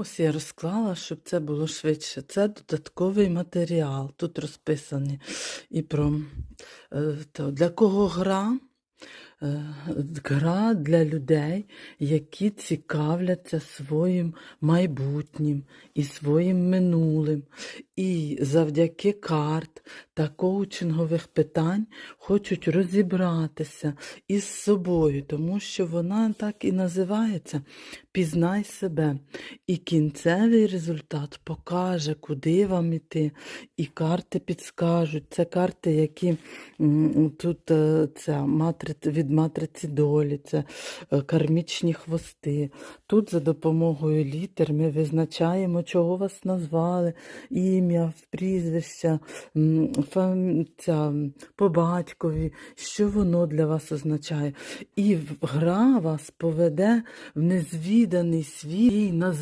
Ось я розклала, щоб це було швидше. Це додатковий матеріал. Тут розписані і про е, для кого гра. Е, Гра для людей, які цікавляться своїм майбутнім і своїм минулим. І завдяки карт та коучингових питань хочуть розібратися із собою, тому що вона так і називається Пізнай себе. І кінцевий результат покаже, куди вам іти. І карти підскажуть. Це карти, які тут е, це матриць, від матриці долі, це е, кармічні хвости. Тут за допомогою літер ми визначаємо, чого вас назвали, ім'я, прізвище, ця, по батькові, що воно для вас означає. І гра вас поведе в незвіданий світ.